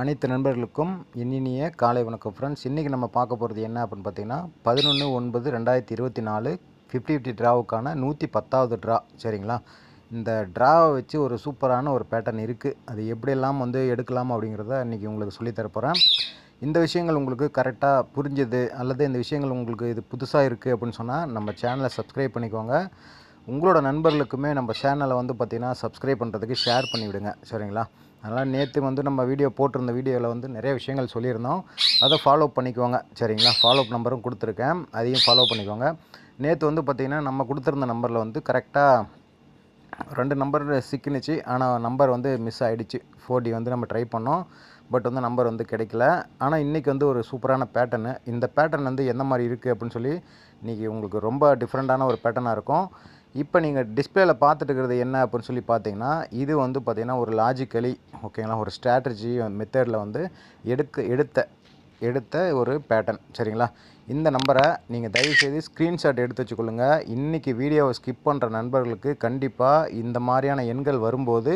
அனைத்து நண்பர்களுக்கும் இனிய காலை வணக்கம் ஃப்ரெண்ட்ஸ் இன்றைக்கி நம்ம பார்க்க போகிறது என்ன அப்படின்னு பார்த்தீங்கன்னா பதினொன்று ஒன்பது ரெண்டாயிரத்தி இருபத்தி நாலு ஃபிஃப்டி ஃபிஃப்டி ட்ராவுக்கான நூற்றி பத்தாவது ட்ரா சரிங்களா? இந்த ட்ராவை வச்சு ஒரு சூப்பரான ஒரு பேட்டர்ன் இருக்குது அது எப்படியெல்லாம் வந்து எடுக்கலாம் அப்படிங்கிறத இன்றைக்கி உங்களுக்கு சொல்லித் இந்த விஷயங்கள் உங்களுக்கு கரெக்டாக புரிஞ்சுது அல்லது இந்த விஷயங்கள் உங்களுக்கு இது புதுசாக இருக்குது அப்படின்னு சொன்னால் நம்ம சேனலை சப்ஸ்கிரைப் பண்ணிக்கோங்க. உங்களோட நண்பர்களுக்குமே நம்ம சேனலை வந்து பார்த்திங்கன்னா சப்ஸ்கிரைப் பண்ணுறதுக்கு ஷேர் பண்ணிவிடுங்க. சரிங்களா? அதனால் நேற்று வந்து நம்ம வீடியோ போட்டிருந்த வீடியோவில் வந்து நிறைய விஷயங்கள் சொல்லியிருந்தோம். அதை ஃபாலோ பண்ணிக்கோங்க. சரிங்களா? ஃபாலோ நம்பரும் கொடுத்துருக்கேன். அதையும் ஃபாலோ பண்ணிக்கோங்க. நேற்று வந்து பார்த்திங்கன்னா நம்ம கொடுத்துருந்த நம்பரில் வந்து கரெக்டாக ரெண்டு நம்பர் சிக்கினுச்சு. ஆனால் நம்பர் வந்து மிஸ் ஆகிடுச்சு ஃபோர் டி வந்து நம்ம ட்ரை பண்ணோம். பட் வந்து நம்பர் வந்து கிடைக்கல. ஆனால் இன்றைக்கி வந்து ஒரு சூப்பரான பேட்டர்னு இந்த பேட்டர்ன் வந்து எந்த மாதிரி இருக்குது அப்படின்னு சொல்லி இன்றைக்கி உங்களுக்கு ரொம்ப டிஃப்ரெண்ட்டான ஒரு பேட்டர்னாக இருக்கும். இப்போ நீங்கள் டிஸ்பிளேல பார்த்துட்டு இருக்கிறது என்ன அப்படின்னு சொல்லி பார்த்தீங்கன்னா இது வந்து பார்த்திங்கன்னா ஒரு லாஜிக்கலி ஓகேங்களா ஒரு ஸ்ட்ராட்டஜி மெத்தடில் வந்து எடுக்க எடுத்த எடுத்த ஒரு பேட்டர்ன் சரிங்களா? இந்த நம்பரை நீங்கள் தயவுசெய்து ஸ்க்ரீன்ஷாட் எடுத்து வச்சுக்கொள்ளுங்க. இன்றைக்கி வீடியோவை ஸ்கிப் பண்ணுற நண்பர்களுக்கு கண்டிப்பாக இந்த மாதிரியான எண்கள் வரும்போது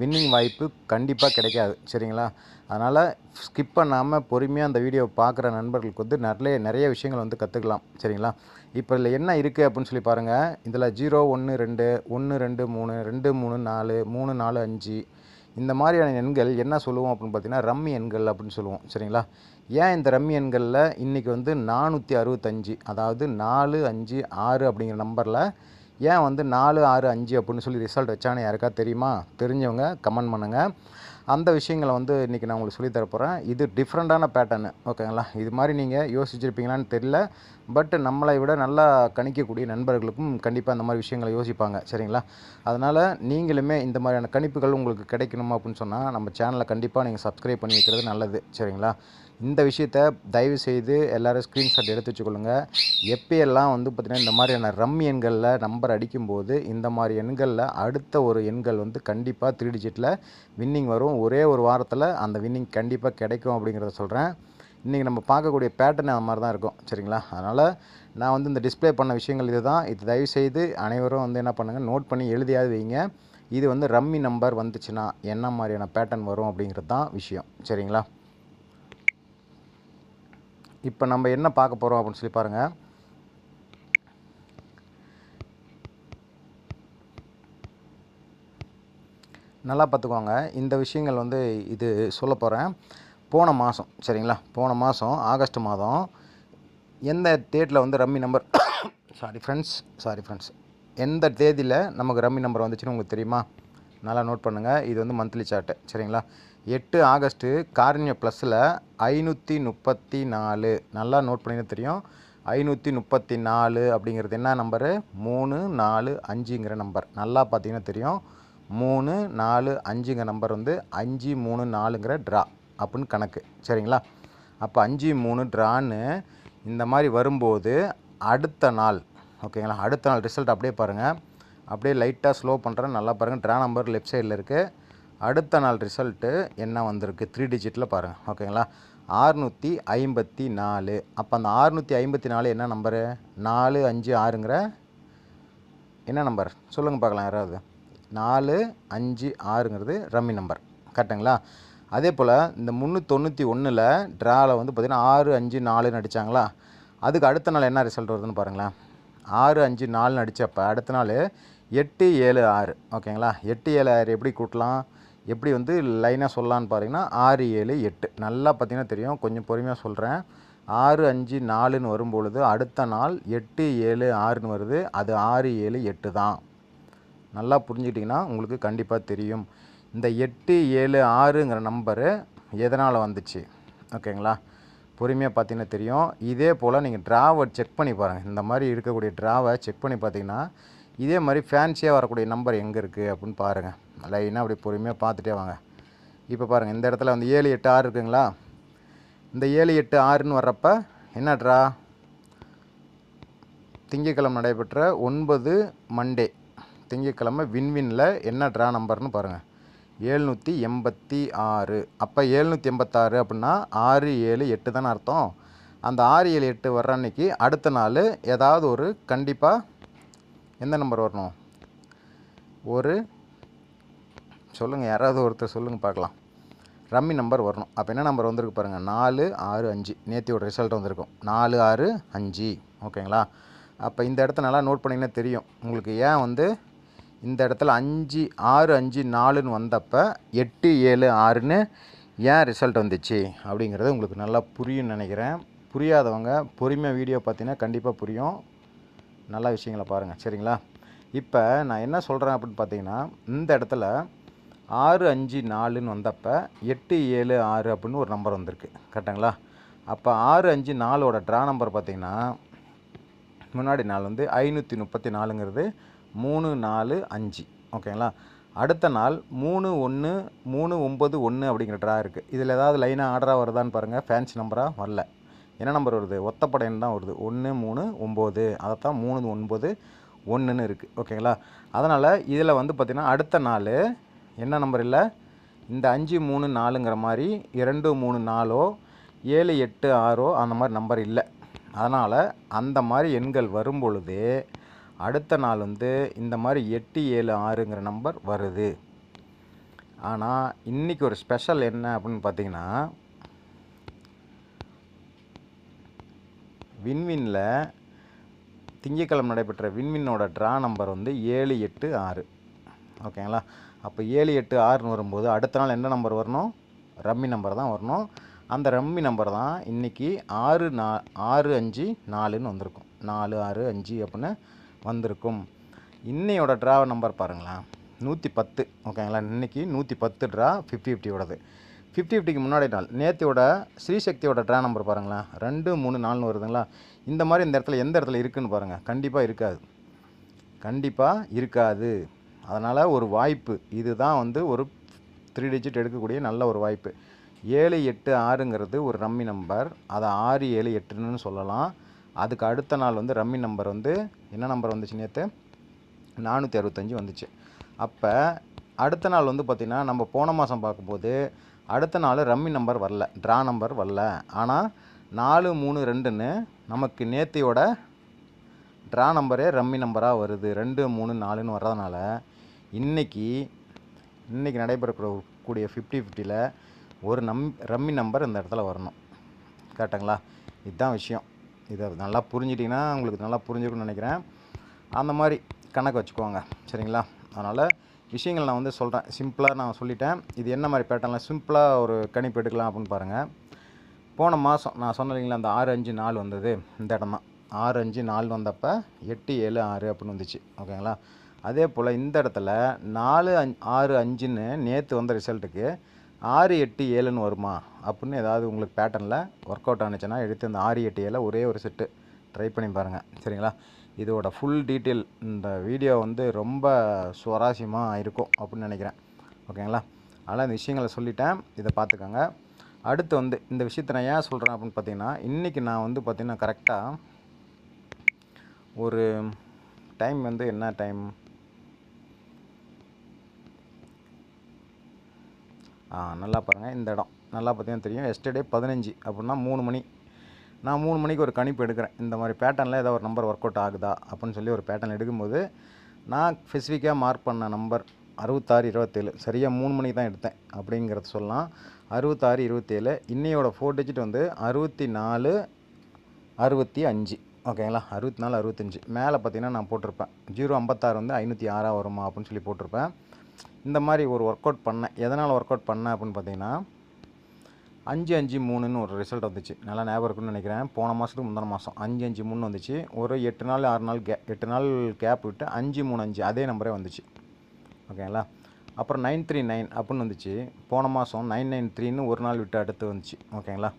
வின்னிங் வாய்ப்பு கண்டிப்பாக கிடைக்காது சரிங்களா? அதனால் ஸ்கிப் பண்ணாமல் பொறுமையாக அந்த வீடியோவை பார்க்குற நண்பர்களுக்கு வந்து நிறைய நிறைய விஷயங்கள் வந்து கற்றுக்கலாம் சரிங்களா? இப்போ இதில் என்ன இருக்குது அப்படின்னு சொல்லி பாருங்கள் இதில் ஜீரோ ஒன்று ரெண்டு ஒன்று ரெண்டு மூணு ரெண்டு மூணு நாலு மூணு நாலு அஞ்சு. இந்த மாதிரியான எண்கள் என்ன சொல்லுவோம் அப்படின்னு பார்த்தீங்கன்னா ரம்மி எண்கள் அப்படின்னு சொல்லுவோம். சரிங்களா? ஏன் இந்த ரம்மி எண்களில் இன்றைக்கி வந்து நானூற்றி அறுபத்தஞ்சு அதாவது நாலு அஞ்சு ஆறு அப்படிங்கிற நம்பரில் ஏன் வந்து நாலு ஆறு அஞ்சு அப்படின்னு சொல்லி ரிசல்ட் வச்சானே யாருக்கா தெரியுமா? தெரிஞ்சவங்க கமெண்ட் பண்ணுங்கள் அந்த விஷயங்களை வந்து இன்றைக்கி நான் உங்களுக்கு சொல்லித் தரப்போகிறேன் இது டிஃப்ரெண்ட்டான பேட்டர்னு ஓகேங்களா இது மாதிரி நீங்கள் யோசிச்சிருப்பீங்களான்னு தெரியல. பட் நம்மளை விட நல்லா கணிக்கக்கூடிய நண்பர்களுக்கும் கண்டிப்பாக இந்த மாதிரி விஷயங்களை யோசிப்பாங்க. சரிங்களா? அதனால் நீங்களுமே இந்த மாதிரியான கணிப்புகள் உங்களுக்கு கிடைக்கணுமா அப்படின்னு சொன்னால் நம்ம சேனலை கண்டிப்பாக நீங்கள் சப்ஸ்கிரைப் பண்ணி வைக்கிறது நல்லது. சரிங்களா? இந்த விஷயத்த தயவு செய்து எல்லோரும் ஸ்க்ரீன்ஷாட் எடுத்து வச்சுக்கொள்ளுங்க. எப்பயெல்லாம் வந்து பார்த்திங்கன்னா இந்த மாதிரியான ரம் எண்களில் நம்பர் அடிக்கும்போது இந்த மாதிரி எண்களில் அடுத்த ஒரு எண்கள் வந்து கண்டிப்பாக த்ரீ டிஜிட்டில் வின்னிங் வரும். ஒரே ஒரு வாரத்தில் அந்த வின்னிங் கண்டிப்பாக கிடைக்கும் அப்படிங்கிறத சொல்கிறேன் இன்றைக்கி நம்ம பார்க்கக்கூடிய பேட்டர்ன் அந்த மாதிரி தான் இருக்கும். சரிங்களா? அதனால் நான் வந்து இந்த டிஸ்பிளே பண்ண விஷயங்கள் இது தான் இது தயவுசெய்து அனைவரும் வந்து என்ன பண்ணுங்கள் நோட் பண்ணி எழுதியாவது வைங்க. இது வந்து ரம்மி நம்பர் வந்துச்சுன்னா என்ன மாதிரியான பேட்டர்ன் வரும் அப்படிங்கிறது தான் விஷயம். சரிங்களா? இப்போ நம்ம என்ன பார்க்க போகிறோம் அப்படின்னு சொல்லி பாருங்கள் நல்லா பார்த்துக்கோங்க. இந்த விஷயங்கள் வந்து இது சொல்ல போகிறேன் போன மாதம் சரிங்களா? போன மாதம் ஆகஸ்ட் மாதம் எந்த டேட்டில் வந்து rummy number sorry friends sorry friends எந்த தேதியில் நமக்கு ரம்மி நம்பர் வந்துச்சுன்னு உங்களுக்கு தெரியுமா? நல்லா நோட் பண்ணுங்கள் இது வந்து மந்த்லி சார்ட்டு சரிங்களா? எட்டு ஆகஸ்ட்டு காரண்ய ப்ளஸில் ஐநூற்றி முப்பத்தி நாலு. நல்லா நோட் பண்ணினு தெரியும். ஐநூற்றி முப்பத்தி நாலு அப்படிங்கிறது என்ன நம்பரு மூணு நாலு அஞ்சுங்கிற நம்பர் நல்லா பார்த்தீங்கன்னா தெரியும். மூணு நாலு அஞ்சுங்க நம்பர் வந்து அஞ்சு மூணு நாலுங்கிற ட்ரா அப்படின்னு கணக்கு. சரிங்களா? அப்போ அஞ்சு மூணு ட்ரான்னு இந்த மாதிரி வரும்போது அடுத்த நாள் ஓகேங்களா அடுத்த நாள் ரிசல்ட் அப்படியே பாருங்கள் அப்படியே லைட்டாக ஸ்லோ பண்ணுறேன். நல்லா பாருங்கள் ட்ரா நம்பர் லெஃப்ட் சைடில் இருக்குது அடுத்த நாள் ரிசல்ட்டு என்ன வந்திருக்கு? த்ரீ டிஜிட்டில் பாருங்கள் ஓகேங்களா ஆறுநூற்றி ஐம்பத்தி நாலு. அப்போ அந்த ஆறுநூற்றி ஐம்பத்தி நாலு என்ன நம்பரு நாலு அஞ்சு ஆறுங்கிற என்ன நம்பர் சொல்லுங்கள் பார்க்கலாம் யாராவது. நாலு அஞ்சு ஆறுங்கிறது ரம்மி நம்பர் கரெக்டுங்களா அதே போல் இந்த முந்நூற்றொண்ணூற்றி ஒன்றில் ட்ராவில் வந்து பார்த்திங்கன்னா ஆறு அஞ்சு நாலுன்னு அடித்தாங்களா அதுக்கு அடுத்த நாள் என்ன ரிசல்ட் வருதுன்னு பாருங்களேன். ஆறு அஞ்சு நாலுன்னு அடித்தப்போ அடுத்த நாள் எட்டு ஏழு ஆறு. ஓகேங்களா? எட்டு ஏழு ஆறு எப்படி கூட்டலாம்? எப்படி வந்து லைனாக சொல்லலான்னு பார்த்தீங்கன்னா ஆறு ஏழு எட்டு. நல்லா பார்த்தீங்கன்னா தெரியும். கொஞ்சம் பொறுமையாக சொல்கிறேன் ஆறு அஞ்சு நாலுன்னு வரும்பொழுது அடுத்த நாள் எட்டு ஏழு ஆறுன்னு வருது. அது ஆறு ஏழு எட்டு தான். நல்லா புரிஞ்சுக்கிட்டிங்கன்னா உங்களுக்கு கண்டிப்பாக தெரியும். இந்த எட்டு ஏழு ஆறுங்கிற நம்பரு எதனால் வந்துச்சு? ஓகேங்களா? பொறுமையாக பார்த்தீங்கன்னா தெரியும். இதே போல் நீங்கள் ட்ராவை செக் பண்ணி பாருங்கள் இந்த மாதிரி இருக்கக்கூடிய ட்ராவை செக் பண்ணி பார்த்தீங்கன்னா இதே மாதிரி ஃபேன்சியாக வரக்கூடிய நம்பர் எங்கே இருக்குது அப்படின்னு பாருங்கள் லைனாக அப்படி பொறுமையாக பார்த்துட்டே வாங்க. இப்போ பாருங்கள் இந்த இடத்துல வந்து ஏழு எட்டு ஆறு இருக்குங்களா? இந்த ஏழு எட்டு ஆறுன்னு வர்றப்ப என்ன ட்ரா திங்கக்கிழமை நடைபெற்ற ஒன்பது மண்டே திங்கக்கிழமை வின்வினில் என்ன ட்ரா நம்பர்னு பாருங்கள் ஏழ்நூற்றி எண்பத்தி ஆறு. அப்போ ஏழ்நூற்றி எண்பத்தாறு அப்படின்னா ஆறு ஏழு எட்டு தானே அர்த்தம். அந்த ஆறு ஏழு எட்டு வர்ற அன்னைக்கு அடுத்த நாள் ஏதாவது ஒரு கண்டிப்பாக எந்த நம்பர் வரணும்? ஒரு சொல்லுங்கள் யாராவது ஒருத்தர் சொல்லுங்கள் பார்க்கலாம். ரம்மி நம்பர் வரணும். அப்போ என்ன நம்பர் வந்திருக்கு பாருங்கள் நாலு ஆறு அஞ்சு. நேத்தியோட ரிசல்ட் வந்திருக்கும். நாலு ஆறு அஞ்சு. ஓகேங்களா? அப்போ இந்த இடத்த நல்லா நோட் பண்ணிங்கன்னா தெரியும். உங்களுக்கு ஏன் வந்து இந்த இடத்துல அஞ்சு ஆறு அஞ்சு நாலுன்னு வந்தப்போ எட்டு ஏழு ஆறுன்னு ஏன் ரிசல்ட் வந்துச்சு? அப்படிங்கிறது உங்களுக்கு நல்லா புரியும்னு நினைக்கிறேன். புரியாதவங்க பொறுமையாக வீடியோ பார்த்தீங்கன்னா கண்டிப்பாக புரியும். நல்ல விஷயங்களை பாருங்கள் சரிங்களா? இப்போ நான் என்ன சொல்கிறேன் அப்படின்னு பார்த்தீங்கன்னா இந்த இடத்துல ஆறு அஞ்சு நாலுன்னு வந்தப்போ எட்டு ஏழு ஆறு அப்படின்னு ஒரு நம்பர் வந்திருக்கு. கரெக்டுங்களா? அப்போ ஆறு அஞ்சு நாலோட ட்ரா நம்பர் பார்த்திங்கன்னா முன்னாடி நாள் வந்து ஐநூற்றி முப்பத்தி நாலுங்கிறது மூணு நாலு அஞ்சு. ஓகேங்களா? அடுத்த நாள் மூணு ஒன்று மூணு ஒம்பது ஒன்று அப்படிங்கிற ட்ரா இருக்குது இதில் ஏதாவது லைனாக ஆர்டராக வருதான்னு பாருங்கள் ஃபேன்சி நம்பராக வரல. என்ன நம்பர் வருது? ஒத்தப்படைன்னு தான் வருது. ஒன்று மூணு ஒம்பது. அதைத்தான் மூணு ஒன்பது ஒன்றுன்னு இருக்குது ஓகேங்களா? அதனால் இதில் வந்து பார்த்திங்கன்னா அடுத்த நாள் என்ன நம்பர் இல்லை? இந்த அஞ்சு மூணு நாலுங்கிற மாதிரி இரண்டு மூணு நாலோ ஏழு எட்டு ஆறோ அந்த மாதிரி நம்பர் இல்லை. அதனால் அந்த மாதிரி எண்கள் வரும் பொழுது அடுத்த நாள் வந்து இந்த மாதிரி எட்டு ஏழு ஆறுங்கிற நம்பர் வருது. ஆனால் இன்றைக்கி ஒரு ஸ்பெஷல் என்ன அப்படின்னு பார்த்தீங்கன்னா வின்வின்ல திங்கக்கிழமை நடைபெற்ற வின்வின்னோட ட்ரா நம்பர் வந்து ஏழு எட்டு ஆறு. ஓகேங்களா? அப்போ ஏழு எட்டு ஆறுன்னு வரும்போது அடுத்த நாள் என்ன நம்பர் வரணும்? ரம்மி நம்பர் தான் வரணும். அந்த ரம்மி நம்பர் தான் இன்றைக்கி ஆறு நா ஆறு அஞ்சு நாலுன்னு வந்திருக்கும். நாலு ஆறு அஞ்சு அப்படின்னு வந்திருக்கும். இன்னையோட ட்ரா நம்பர் பாருங்களேன். நூற்றி பத்து. ஓகேங்களா? இன்றைக்கி நூற்றி பத்து ட்ரா ஃபிஃப்டி ஃபிஃப்டியோடது ஃபிஃப்டி ஃபிஃப்டிக்கு முன்னாடி நாள். நேத்தியோட ஸ்ரீசக்தியோட ட்ரா நம்பர் பாருங்களேன். ரெண்டு மூணு நாலுன்னு வருதுங்களா? இந்த மாதிரி இந்த இடத்துல எந்த இடத்துல இருக்குன்னு பாருங்கள் கண்டிப்பாக இருக்காது. கண்டிப்பாக இருக்காது. அதனால் ஒரு வாய்ப்பு. இதுதான் வந்து ஒரு த்ரீ டிஜிட் எடுக்கக்கூடிய நல்ல ஒரு வாய்ப்பு. ஏழு எட்டு ஆறுங்கிறது ஒரு ரம்மி நம்பர் அதை ஆறு ஏழு எட்டுன்னு சொல்லலாம். அதுக்கு அடுத்த நாள் வந்து ரம்மி நம்பர் வந்து என்ன நம்பர் வந்துச்சு நேற்று நானூற்றி அறுபத்தஞ்சி வந்துச்சு. அப்போ அடுத்த நாள் வந்து பார்த்திங்கன்னா நம்ம போன மாதம் பார்க்கும்போது அடுத்த நாள் ரம்மி நம்பர் வரல ட்ரா நம்பர் வரல. ஆனால் நாலு மூணு ரெண்டுன்னு நமக்கு நேத்தியோட ட்ரா நம்பரே ரம்மி நம்பராக வருது. ரெண்டு மூணு நாலுன்னு வர்றதுனால இன்றைக்கி இன்றைக்கி நடைபெறக்கூடிய ஃபிஃப்டி ஃபிஃப்டியில் ஒரு நம் ரம்மி நம்பர் இந்த இடத்துல வரணும். கரெக்டுங்களா இதுதான் விஷயம். இதை நல்லா புரிஞ்சிட்டிங்கன்னா உங்களுக்கு நல்லா புரிஞ்சுக்கணும்னு நினைக்கிறேன். அந்த மாதிரி கணக்கு வச்சுக்கோங்க. சரிங்களா? அதனால் விஷயங்கள் நான் வந்து சொல்கிறேன் சிம்பிளாக நான் சொல்லிட்டேன். இது என்ன மாதிரி பேட்டர்னில் சிம்பிளாக ஒரு கணிப்பு எடுக்கலாம் அப்படின்னு பாருங்கள் போன மாதம் நான் சொன்ன இல்லைங்களா அந்த ஆறு அஞ்சு நாலு வந்தது. இந்த இடம் தான். ஆறு அஞ்சு நாலு வந்தப்போ எட்டு ஏழு ஆறு அப்படின்னு வந்துச்சு. ஓகேங்களா? அதே போல் இந்த இடத்துல நாலு அஞ் ஆறு அஞ்சுன்னு நேற்று வந்த ரிசல்ட்டுக்கு ஆறு எட்டு ஏழுன்னு வருமா? அப்படின்னு ஏதாவது உங்களுக்கு பேட்டர்னில் ஒர்க் அவுட் ஆனிச்சுன்னா எடுத்து இந்த ஆறு எட்டு ஏழை ஒரே ஒரு செட்டு ட்ரை பண்ணி பாருங்கள் சரிங்களா? இதோட ஃபுல் டீட்டெயில் இந்த வீடியோ வந்து ரொம்ப சுவாரஸ்யமாக இருக்கும் அப்படின்னு நினைக்கிறேன். ஓகேங்களா? அதனால் இந்த விஷயங்களை சொல்லிட்டேன். இதை பார்த்துக்கோங்க. அடுத்து வந்து இந்த விஷயத்தை நான் ஏன் சொல்கிறேன் அப்படின்னு பார்த்தீங்கன்னா இன்றைக்கி நான் வந்து பார்த்திங்கன்னா கரெக்டாக ஒரு டைம் வந்து என்ன டைம் ஆ நல்லா பாருங்கள் இந்த இடம். நல்லா பார்த்தீங்கன்னா தெரியும். எஸ்டர்டே பதினஞ்சு அப்படின்னா மூணு மணி. நான் மூணு மணிக்கு ஒரு கணிப்பு எடுக்கிறேன். இந்த மாதிரி பேட்டர்னில் ஏதாவது ஒரு நம்பர் ஒர்க் அவுட் ஆகுதா? அப்படின்னு சொல்லி ஒரு பேட்டர்ன் எடுக்கும்போது நான் ஸ்பெசிஃபிக்காக மார்க் பண்ண நம்பர் அறுபத்தாறு இருபத்தேழு. சரியாக மூணு மணிக்கு தான் எடுத்தேன் அப்படிங்கிறத சொல்லலாம். அறுபத்தாறு இருபத்தேழு. இன்னையோட ஃபோர் டிஜிட் வந்து அறுபத்தி நாலு அறுபத்தி அஞ்சு. ஓகேங்களா அறுபத்தி நாலு அறுபத்தஞ்சு. மேலே பார்த்தீங்கன்னா நான் போட்டிருப்பேன். ஜீரோ ஐம்பத்தாறு வந்து ஐநூற்றி ஆறாக வருமா? அப்படின்னு சொல்லி போட்டிருப்பேன். இந்த மாதிரி ஒரு ஒர்க் அவுட் பண்ணேன். எதனால் ஒர்க் அவுட் பண்ணேன் அப்படின்னு பார்த்தீங்கன்னா அஞ்சு அஞ்சு மூணுன்னு ஒரு ரிசல்ட் வந்துச்சு. நல்லா ஞாபகம் இருக்குன்னு நினைக்கிறேன். போன மாதத்துக்கு முந்தின மாதம் அஞ்சு அஞ்சு மூணு வந்துச்சு. ஒரு எட்டு நாள் ஆறு நாள் கே எட்டு நாள் கேப் விட்டு அஞ்சு மூணு அஞ்சு அதே நம்பரே வந்துச்சு. ஓகேங்களா அப்புறம் நைன் த்ரீ நைன் அப்படின்னு வந்துச்சு. போன மாதம் நைன் நைன் த்ரீன்னு ஒரு நாள் விட்டு அடுத்து வந்துச்சு. ஓகேங்களா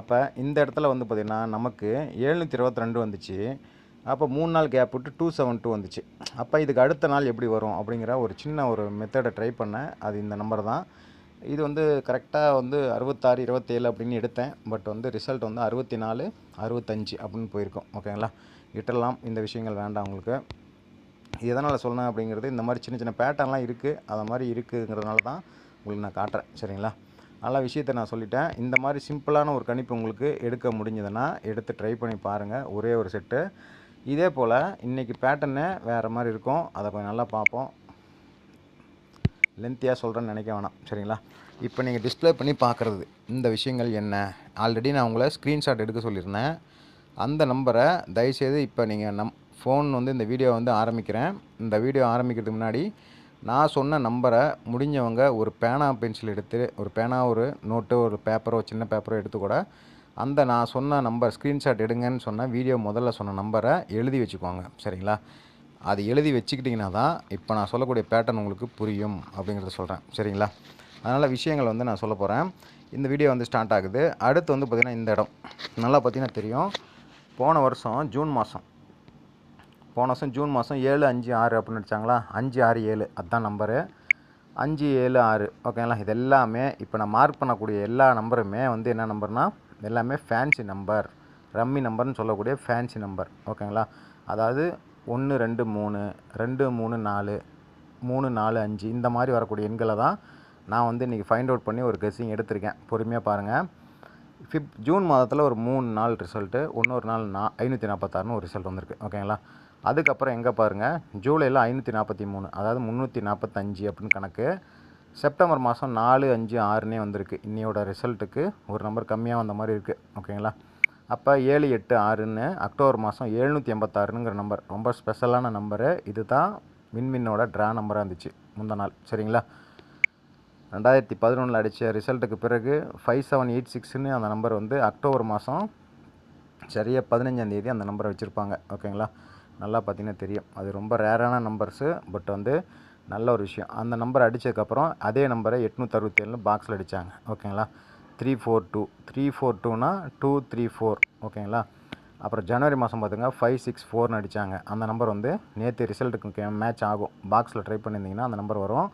அப்போ இந்த இடத்துல வந்து பார்த்திங்கன்னா நமக்கு எழுநூற்றி இருபத்தி ரெண்டு வந்துச்சு. அப்போ மூணு நாள் கேப் விட்டு டூ செவன் டூ வந்துச்சு. அப்போ இதுக்கு அடுத்த நாள் எப்படி வரும் அப்படிங்கிற ஒரு சின்ன ஒரு மெத்தடை ட்ரை பண்ணேன். அது இந்த நம்பர் தான். இது வந்து கரெக்டாக வந்து அறுபத்தாறு இருபத்தேழு அப்படின்னு எடுத்தேன். பட் வந்து ரிசல்ட் வந்து அறுபத்தி நாலு அறுபத்தஞ்சு அப்படின்னு போயிருக்கோம். ஓகேங்களா இட்டலாம் இந்த விஷயங்கள் வேண்டாம் உங்களுக்கு. எதனால் சொன்னேன் அப்படிங்கிறது இந்த மாதிரி சின்ன சின்ன பேட்டர்ன்லாம் இருக்குது அதை மாதிரி இருக்குங்கிறதுனால தான் உங்களுக்கு நான் காட்டுறேன். சரிங்களா? நல்ல விஷயத்த நான் சொல்லிட்டேன். இந்த மாதிரி சிம்பிளான ஒரு கணிப்பு உங்களுக்கு எடுக்க முடிஞ்சதுன்னா எடுத்து ட்ரை பண்ணி பாருங்கள் ஒரே ஒரு செட்டு இதே போல் இன்றைக்கி பேட்டர்னு வேறு மாதிரி இருக்கும். அதை கொஞ்சம் நல்லா பார்ப்போம். லென்த்தியாக சொல்கிறேன்னு நினைக்க வேணாம். சரிங்களா? இப்போ நீங்கள் டிஸ்ப்ளே பண்ணி பார்க்குறது இந்த விஷயங்கள் என்ன? ஆல்ரெடி நான் உங்களை ஸ்க்ரீன்ஷாட் எடுக்க சொல்லியிருந்தேன். அந்த நம்பரை தயவுசெய்து இப்போ நீங்கள் நம் ஃபோன் வந்து இந்த வீடியோ வந்து ஆரம்பிக்கிறேன். இந்த வீடியோ ஆரம்பிக்கிறதுக்கு முன்னாடி நான் சொன்ன நம்பரை முடிஞ்சவங்க ஒரு பேனா பென்சில் எடுத்து ஒரு பேனா ஒரு நோட்டு ஒரு பேப்பரோ சின்ன பேப்பரோ எடுத்து கூட அந்த நான் சொன்ன நம்பர் ஸ்க்ரீன்ஷாட் எடுங்கன்னு சொன்ன வீடியோ முதல்ல சொன்ன நம்பரை எழுதி வச்சுக்கோங்க. சரிங்களா? அது எழுதி வச்சுக்கிட்டிங்கன்னா தான் இப்போ நான் சொல்லக்கூடிய பேட்டர்ன் உங்களுக்கு புரியும் அப்படிங்கிறத சொல்கிறேன் சரிங்களா? அதனால் விஷயங்கள் வந்து நான் சொல்ல போகிறேன் இந்த வீடியோ வந்து ஸ்டார்ட் ஆகுது. அடுத்து வந்து பார்த்திங்கன்னா இந்த இடம். நல்லா பார்த்தீங்கன்னா தெரியும். போன வருஷம் ஜூன் மாதம் போன வருஷம் ஜூன் மாதம் ஏழு அஞ்சு ஆறு அப்படின்னு அடிச்சாங்களா அஞ்சு ஆறு ஏழு. அதுதான் நம்பரு அஞ்சு ஏழு ஆறு. ஓகேங்களா இது எல்லாமே இப்போ நான் மார்க் பண்ணக்கூடிய எல்லா நம்பருமே வந்து என்ன நம்பர்னால் எல்லாமே ஃபேன்சி நம்பர் ரம்மி நம்பர்னு சொல்லக்கூடிய ஃபேன்சி நம்பர் ஓகேங்களா அதாவது ஒன்று ரெண்டு மூணு ரெண்டு மூணு நாலு மூணு நாலு அஞ்சு இந்த மாதிரி வரக்கூடிய எண்களை தான் நான் வந்து இன்றைக்கி ஃபைண்ட் அவுட் பண்ணி ஒரு கெஸ்ஸிங் எடுத்திருக்கேன். பொறுமையாக பாருங்கள் ஃபிப் ஜூன் மாதத்தில் ஒரு மூணு நாள் ரிசல்ட்டு இன்னொரு நாள் நா ஐநூற்றி நாற்பத்தாறுனு ஒரு ரிசல்ட் வந்திருக்கு. ஓகேங்களா அதுக்கப்புறம் எங்கே பாருங்கள் ஜூலையில் ஐநூற்றி நாற்பத்தி மூணு அதாவது முந்நூற்றி நாற்பத்தஞ்சு அப்படின்னு கணக்கு. செப்டம்பர் மாதம் நாலு அஞ்சு ஆறுனே வந்திருக்கு. இன்னையோட ரிசல்ட்டுக்கு ஒரு நம்பர் கம்மியாக வந்த மாதிரி இருக்குது ஓகேங்களா அப்போ ஏழு எட்டு ஆறுன்னு அக்டோபர் மாதம் எழுநூற்றி எண்பத்தாறுங்கிற நம்பர் ரொம்ப ஸ்பெஷலான நம்பரு இது தான் மின்மின்னோட ட்ரா நம்பராக இருந்துச்சு முந்த நாள். சரிங்களா? ரெண்டாயிரத்தி பதினொன்றில் அடித்த ரிசல்ட்டுக்கு பிறகு ஃபைவ் செவன் எயிட் சிக்ஸ்னு அந்த நம்பர் வந்து அக்டோபர் மாதம் சரியாக பதினஞ்சாந்தேதி அந்த நம்பரை வச்சுருப்பாங்க. ஓகேங்களா? நல்லா பார்த்தீங்கன்னா தெரியும். அது ரொம்ப ரேரான நம்பர்ஸு பட் வந்து நல்ல ஒரு விஷயம். அந்த நம்பர் அடித்ததுக்கப்புறம் அதே நம்பரை எட்நூற்றி அறுபத்தேழுன்னு பாக்ஸில் அடித்தாங்க ஓகேங்களா? Three four two three four டூனா டூ த்ரீ ஃபோர் ஓகேங்களா அப்புறம் ஜனவரி மாதம் பார்த்துங்க ஃபைவ் சிக்ஸ் ஃபோர்னு அடித்தாங்க அந்த நம்பர் வந்து நேற்று ரிசல்ட்டுக்கு மேட்ச் ஆகும். பாக்ஸில் ட்ரை பண்ணியிருந்தீங்கன்னா அந்த நம்பர் வரும்.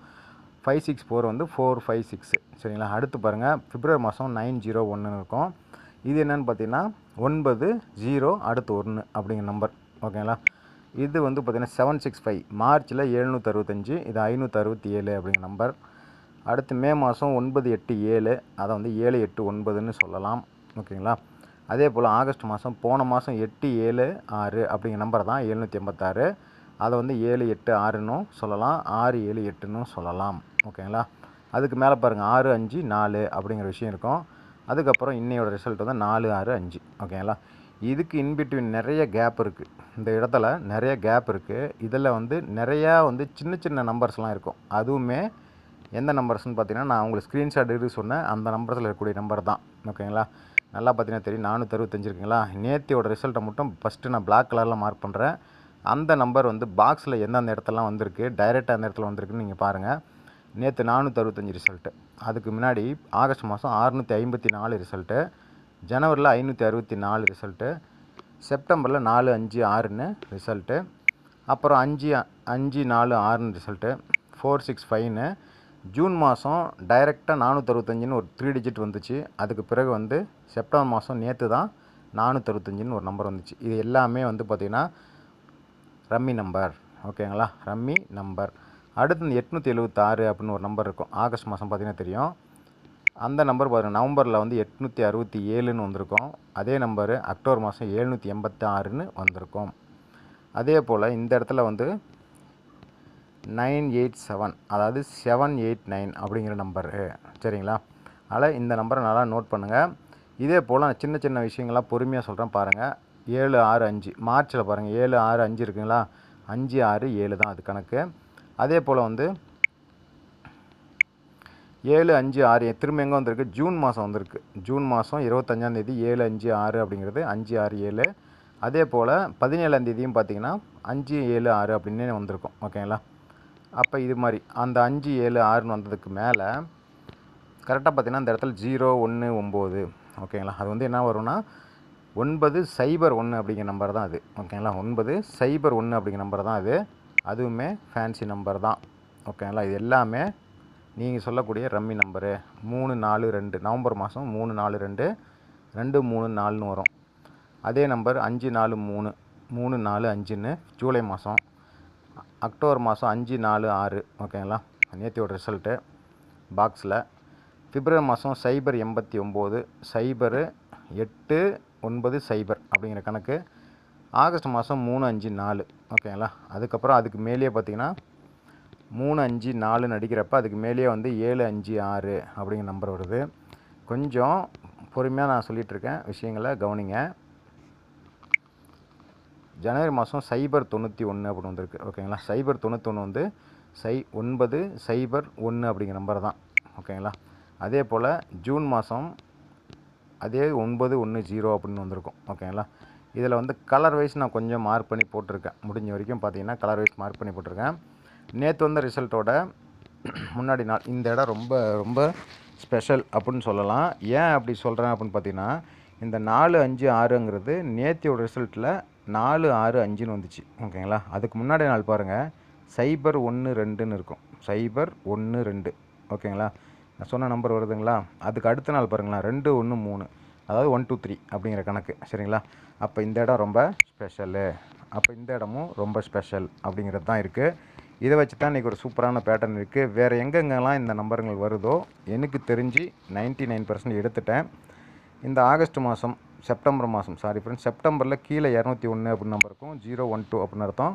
ஃபைவ் சிக்ஸ் ஃபோர் வந்து ஃபோர் ஃபைவ் சிக்ஸு சரிங்களா? அடுத்து பாருங்கள் பிப்ரவரி மாதம் நைன் ஜீரோ ஒன்று இருக்கும். இது என்னென்னு பார்த்தீங்கன்னா ஒன்பது ஜீரோ அடுத்து ஒன்று அப்படிங்கிற நம்பர் ஓகேங்களா இது வந்து பார்த்திங்கன்னா செவன் சிக்ஸ் ஃபைவ் மார்ச்சில் எழுநூற்றி அறுபத்தஞ்சு இது ஐநூற்றி அறுபத்தி ஏழு அப்படிங்கிற நம்பர் அடுத்து மே மாதம் ஒன்பது எட்டு ஏழு அதை வந்து ஏழு எட்டு ஒன்பதுன்னு சொல்லலாம். ஓகேங்களா? அதே போல் ஆகஸ்ட் மாதம் போன மாதம் எட்டு ஏழு ஆறு அப்படிங்கிற நம்பர் தான் எழுநூற்றி எண்பத்தாறு. அதை வந்து ஏழு எட்டு ஆறுன்னும் சொல்லலாம். ஆறு ஏழு எட்டுன்னு சொல்லலாம். ஓகேங்களா? அதுக்கு மேலே பாருங்கள் ஆறு அஞ்சு நாலு அப்படிங்கிற விஷயம் இருக்கும். அதுக்கப்புறம் இன்னையோட ரிசல்ட் வந்து நாலு ஆறு அஞ்சு. ஓகேங்களா? இதுக்கு இன்பிட்வீன் நிறைய கேப் இருக்குது இந்த இடத்துல நிறைய கேப் இருக்குது இதில் வந்து நிறையா வந்து சின்ன சின்ன நம்பர்ஸ்லாம் இருக்கும். அதுவுமே எந்த நம்பர்ஸ்னு பார்த்தீங்கன்னா நான் உங்களுக்கு ஸ்க்ரீன்ஷாட் எடுத்து சொன்னேன். அந்த நம்பர்ஸில் இருக்கக்கூடிய நம்பர் தான். ஓகேங்களா? நல்லா பார்த்தீங்கன்னா தெரியும். நானூற்றி அறுபத்தஞ்சு இருக்குங்களா? நேத்தியோட ரிசல்ட்டை மட்டும் ஃபஸ்ட்டு நான் பிளாக் கலரில் மார்க் பண்ணுறேன் அந்த நம்பர் வந்து பாக்ஸில் எந்தெந்த இடத்துலலாம் வந்திருக்கு டைரெக்டாக அந்த இடத்துல வந்திருக்குன்னு நீங்கள் பாருங்கள் நேற்று நானூற்றி ரிசல்ட்டு அதுக்கு முன்னாடி ஆகஸ்ட் மாதம் அறுநூற்றி ஐம்பத்தி நாலு ரிசல்ட்டு ஜனவரியில் ஐநூற்றி அறுபத்தி நாலு ரிசல்ட்டு செப்டம்பரில் நாலு அஞ்சு ஆறுன்னு ரிசல்ட்டு அப்புறம் அஞ்சு அஞ்சு நாலு ஆறுன்னு ரிசல்ட்டு ஃபோர் சிக்ஸ் ஃபைவ்னு ஜூன் மாதம் டைரெக்டாக நானூற்றறுபத்தஞ்சின்னு ஒரு த்ரீ டிஜிட் வந்துச்சு. அதுக்கு பிறகு வந்து செப்டம்பர் மாதம் நேற்று தான் நானூற்றறுபத்தஞ்சின்னு ஒரு நம்பர் வந்துச்சு. இது எல்லாமே வந்து பார்த்திங்கன்னா ரம்மி நம்பர் ஓகேங்களா ரம்மி நம்பர் அடுத்து இந்த எட்நூற்றி எழுபத்தாறு அப்படின்னு ஒரு நம்பர் இருக்கும். ஆகஸ்ட் மாதம் பார்த்திங்கன்னா தெரியும். அந்த நம்பர் பாருங்கள் நவம்பரில் வந்து எட்நூற்றி அறுபத்தி ஏழுன்னு வந்திருக்கும். அதே நம்பரு அக்டோபர் மாதம் எழுநூற்றி எண்பத்தி ஆறுன்னு வந்திருக்கும். அதே போல் இந்த இடத்துல வந்து நைன் எயிட் செவன் அதாவது செவன் எயிட் நைன் அப்படிங்கிற நம்பரு சரிங்களா? அதனால் இந்த நம்பரை நல்லா நோட் பண்ணுங்கள் இதே போல் நான் சின்ன சின்ன விஷயங்கள்லாம் பொறுமையாக சொல்கிறேன் பாருங்கள் ஏழு ஆறு அஞ்சு மார்ச்சில் பாருங்கள் ஏழு ஆறு அஞ்சு இருக்குங்களா? அஞ்சு ஆறு ஏழு தான் அது கணக்கு. அதே போல் வந்து ஏழு அஞ்சு ஆறு திரும்ப எங்கே வந்திருக்கு? ஜூன் மாதம் வந்திருக்கு. ஜூன் மாதம் இருபத்தஞ்சாந்தேதி ஏழு அஞ்சு ஆறு அப்படிங்கிறது அஞ்சு ஆறு ஏழு. அதே போல் பதினேழாந்தேதியும் பார்த்தீங்கன்னா அஞ்சு ஏழு ஆறு அப்படின்னே வந்திருக்கும். ஓகேங்களா? அப்போ இது மாதிரி. அந்த அஞ்சு ஏழு ஆறுன்னு வந்ததுக்கு மேலே கரெக்டாக பார்த்தீங்கன்னா அந்த இடத்துல ஜீரோ ஒன்று ஒம்பது. ஓகேங்களா அது வந்து என்ன வரும்னா ஒன்பது சைபர் ஒன்று அப்படிங்கிற நம்பர் தான் அது. ஓகேங்களா ஒன்பது சைபர் ஒன்று அப்படிங்கிற நம்பர் தான் அது. அதுவுமே ஃபேன்சி நம்பர் தான். ஓகேங்களா இது எல்லாமே நீங்கள் சொல்லக்கூடிய ரம்மி நம்பரு மூணு நாலு ரெண்டு. நவம்பர் மாதம் மூணு நாலு ரெண்டு. ரெண்டு மூணு நாலுன்னு வரும். அதே நம்பர் அஞ்சு நாலு மூணு. மூணு நாலு அஞ்சுன்னு ஜூலை மாதம் அக்டோபர் மாதம் அஞ்சு நாலு ஆறு ஓகேங்களா? நேத்தியோட ரிசல்ட்டு பாக்ஸில் பிப்ரவரி மாதம் சைபர் எண்பத்தி ஒம்பது சைபரு எட்டு ஒன்பது சைபர் அப்படிங்கிற கணக்கு. ஆகஸ்ட் மாதம் மூணு அஞ்சு நாலு ஓகேங்களா? அதுக்கப்புறம் அதுக்கு மேலேயே பார்த்தீங்கன்னா மூணு அஞ்சு நாலுன்னு அடிக்கிறப்ப அதுக்கு மேலேயே வந்து ஏழு அஞ்சு ஆறு அப்படிங்கிற நம்பர் வருது. கொஞ்சம் பொறுமையாக நான் சொல்லிகிட்ருக்கேன் விஷயங்களை கவனிங்க. ஜனவரி மாதம் சைபர் தொண்ணூற்றி ஒன்று அப்படின்னு வந்திருக்கு. ஓகேங்களா? சைபர் தொண்ணூற்றொன்று வந்து சை ஒன்பது சைபர் ஒன்று அப்படிங்கிற நம்பர் தான். ஓகேங்களா? அதே போல் ஜூன் மாதம் அதே ஒன்பது ஒன்று ஜீரோ அப்படின்னு வந்திருக்கும். ஓகேங்களா? இதில் வந்து கலர் வைஸ் நான் கொஞ்சம் மார்க் பண்ணி போட்டிருக்கேன். முடிஞ்ச வரைக்கும் பார்த்தீங்கன்னா கலர் வைஸ் மார்க் பண்ணி போட்டிருக்கேன். நேற்று வந்த ரிசல்ட்டோட முன்னாடி நாள் இந்த இடம் ரொம்ப ரொம்ப ஸ்பெஷல் அப்படின்னு சொல்லலாம். ஏன் அப்படி சொல்கிறேன் அப்படின்னு பார்த்தீங்கன்னா இந்த நாலு அஞ்சு ஆறுங்கிறது நேத்தியோட ரிசல்ட்டில் நாலு ஆறு அஞ்சுன்னு வந்துச்சு. ஓகேங்களா? அதுக்கு முன்னாடி நாள் பாருங்கள் சைபர் ஒன்று ரெண்டுன்னு இருக்கும். சைபர் ஒன்று ரெண்டு. ஓகேங்களா? நான் சொன்ன நம்பர் வருதுங்களா? அதுக்கு அடுத்த நாள் பாருங்களேன். ரெண்டு ஒன்று மூணு. அதாவது ஒன் டூ த்ரீ அப்படிங்கிற கணக்கு. சரிங்களா? அப்போ இந்த இடம் ரொம்ப ஸ்பெஷலு. அப்போ இந்த இடமும் ரொம்ப ஸ்பெஷல் அப்படிங்கிறது தான் இருக்குது இதை வச்சு தான் இன்றைக்கி ஒரு சூப்பரான பேட்டர்ன் இருக்குது வேறு எங்கெங்கெல்லாம் இந்த நம்பருங்கள் வருதோ எனக்கு தெரிஞ்சு நைன்ட்டி நைன் பர்சன்ட் எடுத்துட்டேன். இந்த ஆகஸ்ட் மாதம் செப்டம்பர் மாதம். சாரி ஃப்ரெண்ட்ஸ் செப்டம்பரில் கீழே இரநூத்தி ஒன்று அப்படின்னு நம்பர் இருக்கும். ஜீரோ ஒன் டூ அப்படின்னு அர்த்தம்.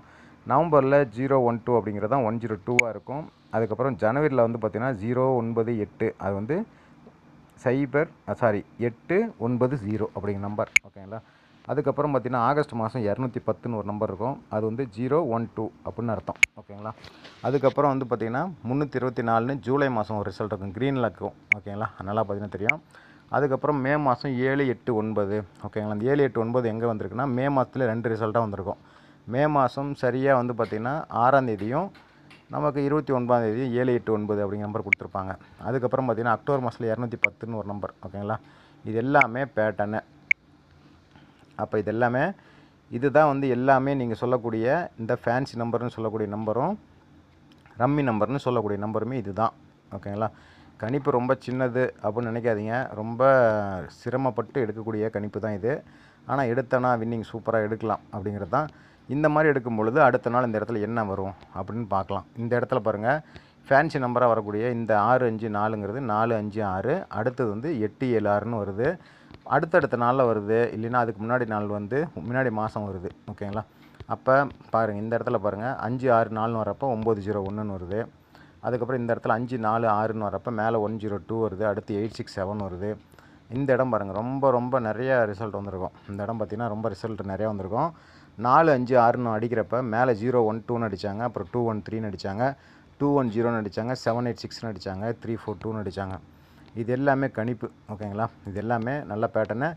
நவம்பரில் ஜீரோ ஒன் டூ அப்படிங்கிறது தான் ஒன் ஜீரோ டூவாக இருக்கும். அதுக்கப்புறம் ஜனவரியில் வந்து பார்த்திங்கன்னா ஜீரோ ஒன்பது எட்டு. அது வந்து சைபர் சாரி எட்டு ஒன்பது ஜீரோ அப்படிங்கிற நம்பர் ஓகேங்களா அதுக்கப்புறம் பார்த்திங்கன்னா ஆகஸ்ட் மாதம் இரநூத்தி பத்துன்னு ஒரு நம்பர் இருக்கும். அது வந்து ஜீரோ ஒன் டூ அப்படின்னு அர்த்தம். ஓகேங்களா அதுக்கப்புறம் வந்து பார்த்திங்கன்னா முந்நூற்றி இருபத்தி நாலுன்னு ஜூலை மாதம் ஒரு ரிசல்ட் இருக்கும். க்ரீனில் இருக்கும் ஓகேங்களா நல்லா பார்த்தீங்கன்னா தெரியும். அதுக்கப்புறம் மே மாதம் ஏழு எட்டு ஒன்பது. ஓகேங்களா? அந்த ஏழு எட்டு ஒன்பது எங்கே வந்திருக்குன்னா மே மாதத்தில் ரெண்டு ரிசல்ட்டாக வந்திருக்கும். மே மாதம் சரியாக வந்து பார்த்திங்கன்னா ஆறாந்தேதியும் நமக்கு இருபத்தி ஒன்பதாம் தேதி ஏழு எட்டு ஒன்பது அப்படிங்கிற நம்பர் கொடுத்துருப்பாங்க. அதுக்கப்புறம் பார்த்திங்கன்னா அக்டோபர் மாதத்தில் இரநூத்தி பத்துன்னு ஒரு நம்பர் ஓகேங்களா? இது எல்லாமே பேட்டர்னு அப்போ இது எல்லாமே இதுதான் வந்து எல்லாமே நீங்கள் சொல்லக்கூடிய இந்த ஃபேன்சி நம்பர்னு சொல்லக்கூடிய நம்பரும் ரம்மி நம்பர்னு சொல்லக்கூடிய நம்பருமே இதுதான். ஓகேங்களா? கணிப்பு ரொம்ப சின்னது அப்படின்னு நினைக்காதீங்க. ரொம்ப சிரமப்பட்டு எடுக்கக்கூடிய கணிப்பு தான் இது. ஆனால் எடுத்தனா வின்னிங் சூப்பராக எடுக்கலாம் அப்படிங்கிறது தான். இந்த மாதிரி எடுக்கும் பொழுது அடுத்த நாள் இந்த இடத்துல என்ன வரும் அப்படின்னு பார்க்கலாம். இந்த இடத்துல பாருங்கள் ஃபேன்சி நம்பராக வரக்கூடிய இந்த ஆறு அஞ்சு நாலுங்கிறது நாலு அஞ்சு ஆறு. அடுத்தது வந்து எட்டு ஏழு ஆறுன்னு வருது. அடுத்தடுத்த நாளில் வருது. இல்லைன்னா அதுக்கு முன்னாடி நாள் வந்து முன்னாடி மாதம் வருது. ஓகேங்களா? அப்போ பாருங்கள் இந்த இடத்துல பாருங்கள் அஞ்சு ஆறு நாலுன்னு வரப்போ ஒம்பது ஜீரோ ஒன்றுன்னு வருது. அதுக்கப்புறம் இந்த இடத்துல அஞ்சு நாலு ஆறுன்னு வரப்போ மேலே ஒன் ஜீரோ டூ வருது அடுத்து எயிட் சிக்ஸ் செவன் வருது. இந்த இடம் பாருங்கள் ரொம்ப ரொம்ப நிறைய ரிசல்ட் வந்திருக்கும். இந்த இடம் பார்த்திங்கன்னா ரொம்ப ரிசல்ட் நிறையா வந்திருக்கும். நாலு அஞ்சு ஆறுன்னு அடிக்கிறப்ப மேலே ஜீரோ ஒன் டூன்னு அடித்தாங்க அப்புறம் டூ ஒன் த்ரீன்னு அடித்தாங்க டூ ஒன் ஜீரோன்னு அடித்தாங்க செவன் எயிட் சிக்ஸ்னு அடித்தாங்க த்ரீ ஃபோர் டூன்னு அடித்தாங்க இது எல்லாமே கணிப்பு ஓகேங்களா? இது எல்லாமே நல்ல பேட்டர்னு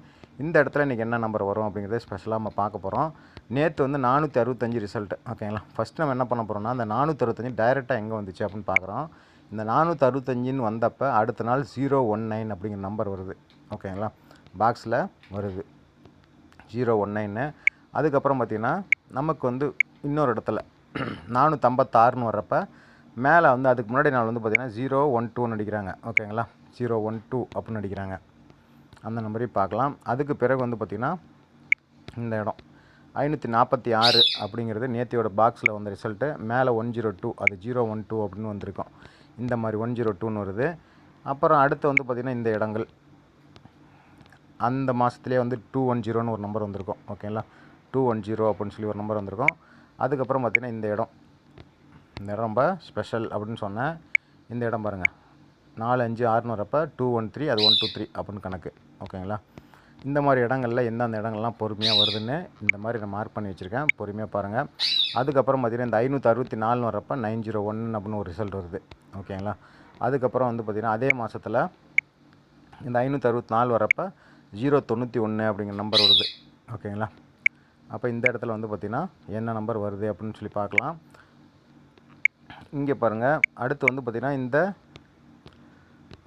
இந்த இடத்துல இன்றைக்கி என்ன நம்பர் வரும் அப்படிங்கிறத ஸ்பெஷலாக நம்ம பார்க்க போகிறோம் நேற்று வந்து நானூற்றி அறுபத்தஞ்சு ரிசல்ட் ஓகேங்களா ஃபஸ்ட் நம்ம என்ன பண்ண போகிறோம்னா அந்த நானூற்றி அறுபத்தஞ்சு டைரெக்டாக எங்கே வந்துச்சு அப்படின்னு பார்க்குறோம். இந்த நானூற்றி அறுபத்தஞ்சின்னு வந்தப்போ அடுத்த நாள் ஜீரோ ஒன் நைன் அப்படிங்கிற நம்பர் வருது ஓகேங்களா பாக்ஸில் வருது. ஜீரோ ஒன் நைன்னு அதுக்கப்புறம் பார்த்திங்கன்னா நமக்கு வந்து இன்னொரு இடத்துல நானூற்றம்பத்தாறுன்னு வர்றப்ப மேலே வந்து அதுக்கு முன்னாடி நாள் வந்து பார்த்திங்கன்னா ஜீரோ ஒன் டூன்னு அடிக்கிறாங்க ஓகேங்களா ஜீரோ ஒன் டூ அப்படின்னு அடிக்கிறாங்க அந்த நம்பரையும் பார்க்கலாம். அதுக்கு பிறகு வந்து பார்த்திங்கன்னா இந்த இடம். ஐநூற்றி நாற்பத்தி ஆறு அப்படிங்கிறது நேத்தியோட பாக்ஸில் வந்த ரிசல்ட்டு மேலே ஒன் ஜீரோ டூ அது ஜீரோ ஒன் டூ அப்படின்னு வந்திருக்கும். இந்த மாதிரி ஒன் ஜீரோ டூன்னு வருது. அப்புறம் அடுத்து வந்து பார்த்திங்கன்னா இந்த இடங்கள். அந்த மாதத்துலேயே வந்து டூ ஒன் ஜீரோன்னு ஒரு நம்பர் வந்திருக்கும். ஓகேங்களா டூ ஒன் ஜீரோ அப்படின்னு சொல்லி ஒரு நம்பர் வந்திருக்கும். அதுக்கப்புறம் பார்த்திங்கன்னா இந்த இடம். இந்த இடம் ரொம்ப ஸ்பெஷல் அப்படின்னு சொன்னேன். இந்த இடம் பாருங்கள் நாலு அஞ்சு ஆறுன்னு வரப்போ டூ ஒன் த்ரீ அது ஒன் டூ த்ரீ அப்படின்னு கணக்கு. ஓகேங்களா இந்த மாதிரி இடங்களில் எந்தெந்த இடங்கள்லாம் பொறுமையாக வருதுன்னு இந்த மாதிரி நான் மார்க் பண்ணி வச்சுருக்கேன். பொறுமையாக பாருங்கள் அதுக்கப்புறம் பார்த்திங்கன்னா இந்த ஐநூற்றி அறுபத்தி நாலுன்னு வரப்போ நைன் ஜீரோ ஒன்று அப்படின்னு ஒரு ரிசல்ட் வருது. ஓகேங்களா? அதுக்கப்புறம் வந்து பார்த்திங்கன்னா அதே மாதத்தில் இந்த ஐநூற்றி அறுபத்தி நாலு வரப்போ ஜீரோ தொண்ணூற்றி ஒன்று அப்படிங்கிற நம்பர் வருது. ஓகேங்களா? அப்போ இந்த இடத்துல வந்து பார்த்திங்கன்னா என்ன நம்பர் வருது அப்படின்னு சொல்லி பார்க்கலாம். இங்கே பாருங்கள் அடுத்து வந்து பார்த்திங்கன்னா இந்த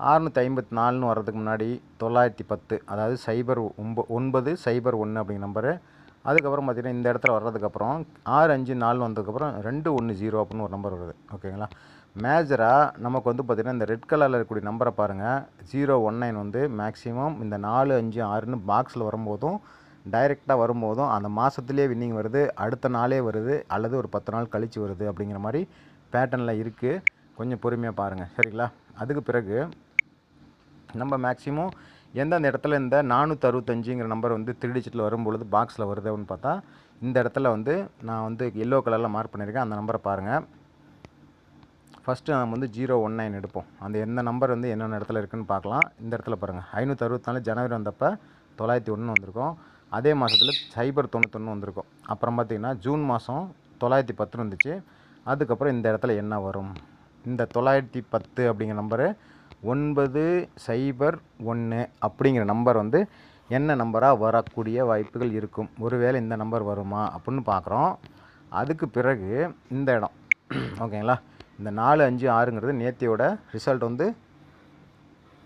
அறுநூற்றி ஐம்பத்தி நாலுன்னு வர்றதுக்கு முன்னாடி தொள்ளாயிரத்தி பத்து அதாவது சைபர் ஒம்ப ஒன்பது சைபர் ஒன்று அப்படிங்கிற நம்பரு அதுக்கப்புறம் பார்த்திங்கன்னா இந்த இடத்துல வர்றதுக்கப்புறம் ஆறு அஞ்சு நாலு வந்ததுக்கப்புறம் ரெண்டு ஒன்று ஜீரோ அப்படின்னு ஒரு நம்பர் வருது. ஓகேங்களா மேஜராக நமக்கு வந்து பார்த்திங்கன்னா இந்த ரெட் கலரில் இருக்கக்கூடிய நம்பரை பாருங்கள் ஜீரோ ஒன் நைன் வந்து மேக்ஸிமம் இந்த நாலு அஞ்சு ஆறுன்னு பாக்ஸில் வரும்போதும் டைரெக்டாக வரும்போதும் அந்த மாதத்துலேயே வின்னிங் வருது அடுத்த நாளே வருது அல்லது ஒரு பத்து நாள் கழித்து வருது அப்படிங்கிற மாதிரி பேட்டர்னில் இருக்குது கொஞ்சம் பொறுமையாக பாருங்கள் சரிங்களா? அதுக்கு பிறகு நம்ம மேக்ஸிமம் எந்தெந்த இடத்துல இந்த நானூற்றி அறுபத்தஞ்சுங்கிற நம்பர் வந்து த்ரீ டிஜிட்டில் வரும்பொழுது பாக்ஸில் வருது அப்படின்னு பார்த்தா இந்த இடத்துல வந்து நான் வந்து எல்லோ கலரில் மார்க் பண்ணியிருக்கேன். அந்த நம்பரை பாருங்கள் ஃபஸ்ட்டு நம்ம வந்து ஜீரோ ஒன் நைன் எடுப்போம். அந்த எந்த நம்பர் வந்து என்னென்ன இடத்துல இருக்குதுன்னு பார்க்கலாம். இந்த இடத்துல பாருங்கள் ஐநூற்றி அறுபத்தாலு ஜனவரி வந்தப்போ தொள்ளாயிரத்தி ஒன்று வந்திருக்கும். அதே மாதத்தில் சைபர் தொண்ணூத்தொன்று வந்திருக்கும். அப்புறம் பார்த்திங்கன்னா ஜூன் மாதம் தொள்ளாயிரத்தி பத்து வந்துச்சு. அதுக்கப்புறம் இந்த இடத்துல என்ன வரும்? இந்த தொள்ளாயிரத்தி பத்து அப்படிங்கிற நம்பரு ஒன்பது சைபர் ஒன்று அப்படிங்கிற நம்பர் வந்து என்ன நம்பராக வரக்கூடிய வாய்ப்புகள் இருக்கும்? ஒருவேளை இந்த நம்பர் வருமா? அப்படின்னு பார்க்குறோம். அதுக்கு பிறகு இந்த இடம். ஓகேங்களா? இந்த நாலு அஞ்சு ஆறுங்கிறது நேத்தியோட ரிசல்ட் வந்து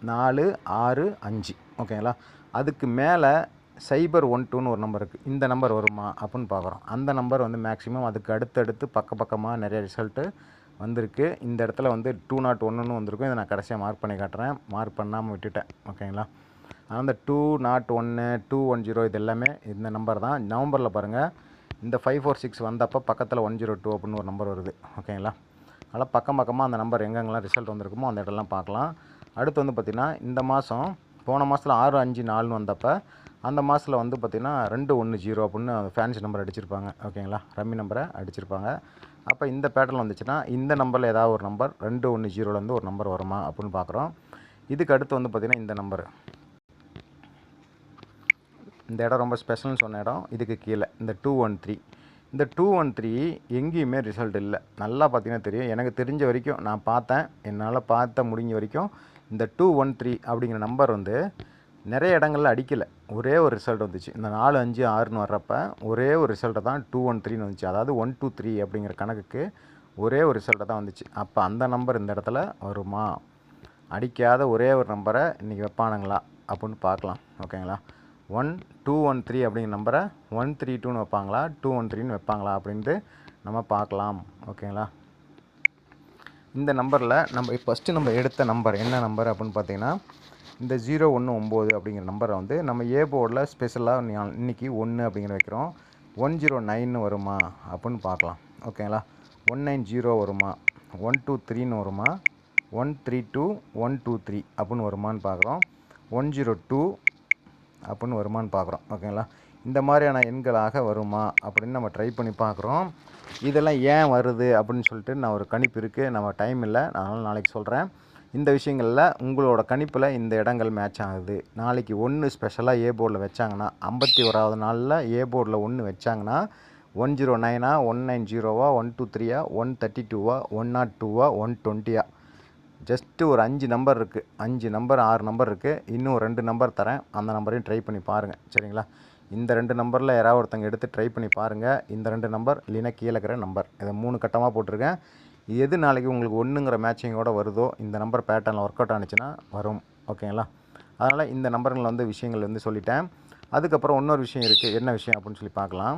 நாலு ஆறு அஞ்சு. ஓகேங்களா? அதுக்கு மேலே சைபர் ஒன் டூன்னு ஒரு நம்பர் இருக்குது இந்த நம்பர் வருமா? அப்படின்னு பார்க்குறோம். அந்த நம்பர் வந்து மேக்ஸிமம் அதுக்கு அடுத்தடுத்து பக்க பக்கமாக நிறைய ரிசல்ட்டு வந்திருக்கு. இந்த இடத்துல வந்து டூ நாட் ஒன்றுன்னு வந்திருக்கும். இதை நான் கடைசியாக மார்க் பண்ணி காட்டுறேன். மார்க் பண்ணாமல் விட்டுட்டேன். ஓகேங்களா? அந்த டூ நாட் ஒன்று டூ ஒன் ஜீரோ இது எல்லாமே இந்த நம்பர் தான். நவம்பரில் பாருங்கள் இந்த ஃபைவ் ஃபோர் சிக்ஸ் வந்தப்போ பக்கத்தில் ஒன் ஜீரோ டூ அப்படின்னு ஒரு நம்பர் வருது. ஓகேங்களா? அதனால் பக்கம் பக்கமாக அந்த நம்பர் எங்கெங்கெல்லாம் ரிசல்ட் வந்திருக்குமோ அந்த இடம்லாம் பார்க்கலாம். அடுத்து வந்து பார்த்திங்கன்னா இந்த மாதம் போன மாதத்தில் ஆறு அஞ்சு நாலுன்னு வந்தப்போ அந்த மாதத்தில் வந்து பார்த்திங்கன்னா ரெண்டு ஒன்று ஜீரோ அப்படின்னு ஃபேன்சி நம்பர் அடிச்சிருப்பாங்க. ஓகேங்களா? ரம்மி நம்பரை அடிச்சிருப்பாங்க. அப்போ இந்த பேட்டர்ன் வந்துச்சுன்னா இந்த நம்பரில் ஏதாவது ஒரு நம்பர் ரெண்டு ஒன்று ஜீரோலேருந்து ஒரு நம்பர் வருமா அப்படின்னு பார்க்குறோம் இதுக்கு அடுத்து வந்து பார்த்திங்கன்னா இந்த நம்பர் இந்த இடம் ரொம்ப ஸ்பெஷல்னு சொன்ன இடம் இதுக்கு கீழே. இந்த டூ ஒன் த்ரீ இந்த டூ ஒன் த்ரீ எங்கேயுமே ரிசல்ட் இல்லை. நல்லா பார்த்தீங்கன்னா தெரியும். எனக்கு தெரிஞ்ச வரைக்கும் நான் பார்த்தேன். என்னால் பார்த்த முடிஞ்ச வரைக்கும் இந்த டூ ஒன் த்ரீ அப்படிங்கிற நம்பர் வந்து நிறைய இடங்களில் அடிக்கலை. ஒரே ஒரு ரிசல்ட் வந்துச்சு. இந்த நாலு அஞ்சு ஆறுன்னு வர்றப்ப ஒரே ஒரு ரிசல்ட்டை தான் டூ ஒன் த்ரீன்னு வந்துச்சு. அதாவது ஒன் டூ த்ரீ அப்படிங்கிற கணக்குக்கு ஒரே ஒரு ரிசல்ட்டை தான் வந்துச்சு. அப்போ அந்த நம்பர் இந்த இடத்துல வருமா? அடிக்காத ஒரே ஒரு நம்பரை இன்றைக்கி வைப்பானுங்களா? அப்படின்னு பார்க்கலாம். ஓகேங்களா ஒன் டூ ஒன் த்ரீ அப்படிங்கிற நம்பரை ஒன் த்ரீ டூன்னு வைப்பாங்களா? டூ ஒன் த்ரீன்னு வைப்பாங்களா? அப்படின்ட்டு நம்ம பார்க்கலாம். ஓகேங்களா இந்த நம்பரில் நம்ம ஃபஸ்ட்டு நம்ம எடுத்த நம்பர் என்ன நம்பர் அப்படின்னு பார்த்தீங்கன்னா இந்த ஜீரோ ஒன்று ஒம்பது அப்படிங்கிற நம்பரை வந்து நம்ம ஏ போர்டில் ஸ்பெஷலாக இன்றைக்கி ஒன்று அப்படிங்கிற வைக்கிறோம். ஒன் ஜீரோ நைன்னு வருமா அப்படின்னு பார்க்கலாம். ஓகேங்களா ஒன் நைன் ஜீரோ வருமா? ஒன் டூ த்ரீன்னு வருமா? One three two one two three அப்படின்னு வருமான்னு பார்க்குறோம். ஒன் ஜீரோ டூ அப்படின்னு வருமான்னு பார்க்குறோம். ஓகேங்களா இந்த மாதிரியான எண்களாக வருமா அப்படின்னு நம்ம ட்ரை பண்ணி பார்க்குறோம். இதெல்லாம் ஏன் வருது அப்படின்னு சொல்லிட்டு நான் ஒரு கணிப்பு இருக்குது நம்ம டைம் இல்லை. அதனால் நாளைக்கு சொல்கிறேன் இந்த விஷயங்களில் உங்களோட கணிப்பில் இந்த இடங்கள் மேட்ச் ஆகுது. நாளைக்கு ஒன்று ஸ்பெஷலாக ஏ போர்டில் வச்சாங்கன்னா ஐம்பத்தி ஓராவது நாளில் ஏ போர்டில் ஒன்று வச்சாங்கன்னா ஒன் ஜீரோ நைனா ஒன் நைன் ஜீரோவா ஒன் டூ த்ரீயா ஒன் தேர்ட்டி டூவா ஒன் நாட் டூவா ஒன் டுவெண்ட்டியா? ஜஸ்ட்டு ஒரு அஞ்சு நம்பர் இருக்குது அஞ்சு நம்பர் ஆறு நம்பர் இருக்குது இன்னும் ரெண்டு நம்பர் தரேன். அந்த நம்பரையும் ட்ரை பண்ணி பாருங்கள் சரிங்களா? இந்த ரெண்டு நம்பரில் யாராவது ஒருத்தங்க எடுத்து ட்ரை பண்ணி பாருங்கள் இந்த ரெண்டு நம்பர் இல்லைன்னா கீழே இருக்கிற நம்பர் இதை மூணு கட்டமாக போட்டிருக்கேன். எது நாளைக்கு உங்களுக்கு ஒன்றுங்கிற மேட்சிங்கோட வருதோ இந்த நம்பர் பேட்டர்னில் ஒர்க் அவுட் ஆனிச்சுன்னா வரும். ஓகேங்களா அதனால் இந்த நம்பருங்களில் வந்து விஷயங்கள் வந்து சொல்லிட்டேன். அதுக்கப்புறம் இன்னொரு விஷயம் இருக்குது என்ன விஷயம் அப்படின்னு சொல்லி பார்க்கலாம்.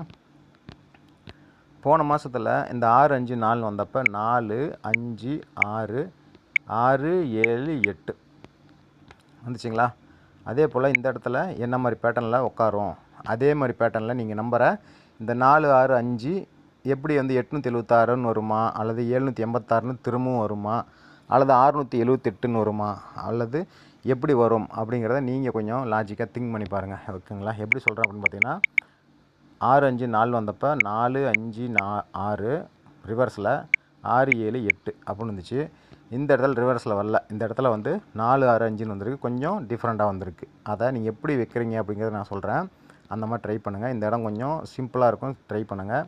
போன மாதத்தில் இந்த ஆறு அஞ்சு நாலு வந்தப்போ நாலு அஞ்சு ஆறு ஆறு ஏழு எட்டு. வந்துச்சுங்களா? அதே போல் இந்த இடத்துல என்ன மாதிரி பேட்டர்னில் உட்காரும் அதே மாதிரி பேட்டர்னில் நீங்கள் நம்பரை இந்த நாலு ஆறு அஞ்சு எப்படி வந்து எட்நூற்றி எழுபத்தாறுன்னு வருமா? அல்லது எழுநூற்றி எண்பத்தாறுன்னு திரும்பவும் வருமா? அல்லது அறுநூற்றி எழுபத்தெட்டுன்னு வருமா? அல்லது எப்படி வரும்? அப்படிங்கிறத நீங்கள் கொஞ்சம் லாஜிக்காக திங்க் பண்ணி பாருங்கள் ஓகேங்களா? எப்படி சொல்கிறேன் அப்படின்னு பார்த்தீங்கன்னா ஆறு அஞ்சு நாலு வந்தப்போ நாலு அஞ்சு நா ஆறு ரிவர்ஸில் ஆறு ஏழு எட்டு அப்படின்னு இருந்துச்சு இந்த இடத்துல ரிவர்ஸில் வரல. இந்த இடத்துல வந்து நாலு ஆறு அஞ்சுன்னு வந்திருக்கு. கொஞ்சம் டிஃப்ரெண்ட்டாக வந்திருக்கு. அதை நீங்கள் எப்படி வைக்கிறீங்க அப்படிங்கிறத நான் சொல்கிறேன் அந்த மாதிரி ட்ரை பண்ணுங்கள் இந்த இடம் கொஞ்சம் சிம்பிளாக இருக்கும். ட்ரை பண்ணுங்கள்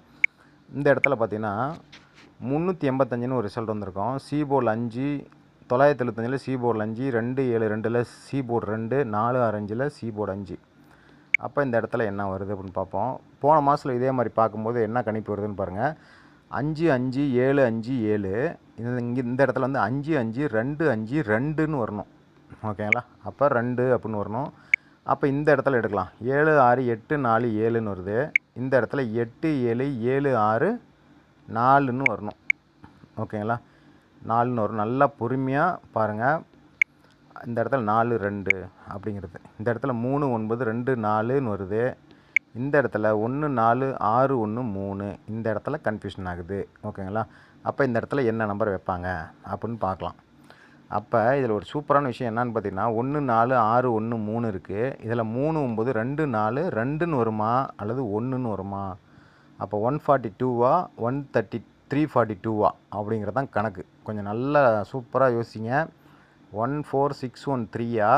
இந்த இடத்துல பார்த்தீங்கன்னா முந்நூற்றி எண்பத்தஞ்சுன்னு ஒரு ரிசல்ட் வந்திருக்கும். சி போர்டில் அஞ்சு தொள்ளாயிரத்தி எழுபத்தஞ்சில் சி போர்டில் அஞ்சு ரெண்டு ஏழு ரெண்டில் சி போர்டு ரெண்டு நாலு ஆறு அஞ்சில் சி போர்டு அஞ்சு. அப்போ இந்த இடத்துல என்ன வருது அப்படின்னு பார்ப்போம். போன மாதத்தில் இதே மாதிரி பார்க்கும்போது என்ன கணிப்பு வருதுன்னு பாருங்கள் அஞ்சு அஞ்சு ஏழு அஞ்சு ஏழு. இது இங்கே இந்த இடத்துல வந்து அஞ்சு அஞ்சு ரெண்டு அஞ்சு ரெண்டுன்னு வரணும். ஓகேங்களா அப்போ ரெண்டு அப்படின்னு வரணும். அப்போ இந்த இடத்துல எடுக்கலாம். ஏழு ஆறு எட்டு நாலு ஏழுன்னு வருது. இந்த இடத்துல எட்டு ஏழு ஏழு ஆறு நாலுன்னு வரணும். ஓகேங்களா? நாலுன்னு வரும் நல்லா பொறுமையாக பாருங்கள் இந்த இடத்துல நாலு ரெண்டு அப்படிங்கிறது. இந்த இடத்துல மூணு ஒன்பது ரெண்டு நாலுன்னு வருது. இந்த இடத்துல ஒன்று நாலு ஆறு ஒன்று மூணு. இந்த இடத்துல கன்ஃபியூஷன் ஆகுது. ஓகேங்களா? அப்போ இந்த இடத்துல என்ன நம்பர் வைப்பாங்க? அப்படின்னு பார்க்கலாம். அப்போ இதில் ஒரு சூப்பரான விஷயம் என்னன்னு பார்த்தீங்கன்னா ஒன்று நாலு ஆறு ஒன்று மூணு இருக்குது இதில் மூணு ஒம்பது ரெண்டு நாலு ரெண்டுன்னு வருமா அல்லது ஒன்றுன்னு வருமா? அப்போ ஒன் ஃபார்ட்டி டூவா ஒன் தேர்ட்டி த்ரீ ஃபார்ட்டி டூவா அப்படிங்கிறது தான் கணக்கு. கொஞ்சம் நல்லா சூப்பராக யோசிங்க. ஒன் ஃபோர் சிக்ஸ் ஒன் த்ரீயா